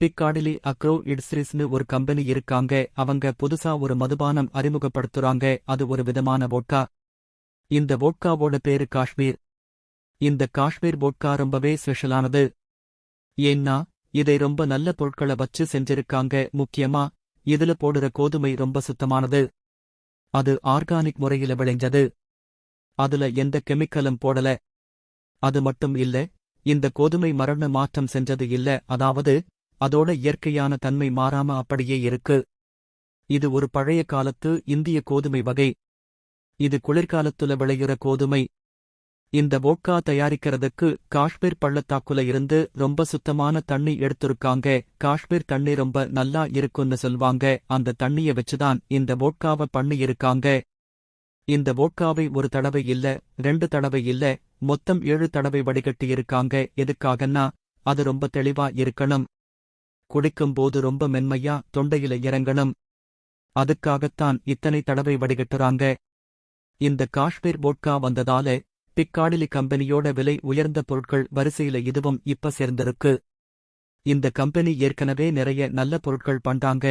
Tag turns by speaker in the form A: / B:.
A: பிக்காடிலி agro இட்ஸ்ரிஸ்னு ஒரு company இருக்காங்க. அவங்க புதுசா ஒரு மதுபானம் அறிமுகப்படுத்துறாங்க. அது ஒரு விதமான வோட்கா. இந்த வோட்காவோட பேரு காஷ்மீர். இந்த காஷ்மீர் வோட்கா ரொம்பவே ஸ்பெஷலானது. ஏன்னா இதை ரொம்ப நல்ல பொருட்களை வச்சு செஞ்சிருக்காங்க. முக்கியமா இதுல போடுற கோதுமை ரொம்ப சுத்தமானது. அது ஆர்கானிக் முறையில விளைஞ்சது. அதுல எந்த கெமிக்கலும் போடல. அது மட்டும் இல்ல இந்த கோதுமை மரண மாற்றம் செஞ்சது இல்ல. அதாவது அதோட இயற்கையான தன்மை மாறாம அப்படியே இருக்கு. இது ஒரு பழைய காலத்து இந்திய கோதுமை வகை. இது குளிர்காலத்துல விளையுற கோதுமை. இந்த வோட்கா தயாரிக்கிறதுக்கு காஷ்மீர் பள்ளத்தாக்குல இருந்து ரொம்ப சுத்தமான தண்ணி எடுத்திருக்காங்க. காஷ்மீர் தண்ணி ரொம்ப நல்லா இருக்குன்னு சொல்வாங்க. அந்த தண்ணிய வச்சுதான் இந்த போட்காவை பண்ணி இருக்காங்க இந்த வோட்காவை ஒரு தடவை இல்ல ரெண்டு தடவை இல்ல மொத்தம் ஏழு தடவை வடிகட்டி இருக்காங்க எதுக்காகன்னா அது ரொம்ப தெளிவா இருக்கணும். குடிக்கும்போது ரொம்ப மென்மையா தொண்டையில இறங்கணும். அதுக்காகத்தான் இத்தனை தடவை வடிகட்டுறாங்க. இந்த காஷ்மீர் வோட்கா வந்ததால பிக்காடிலி கம்பெனியோட விலை உயர்ந்த பொருட்கள் வரிசையில இதுவும் இப்ப சேர்ந்திருக்கு. இந்த கம்பெனி ஏற்கனவே நிறைய நல்ல பொருட்கள் பண்றாங்க.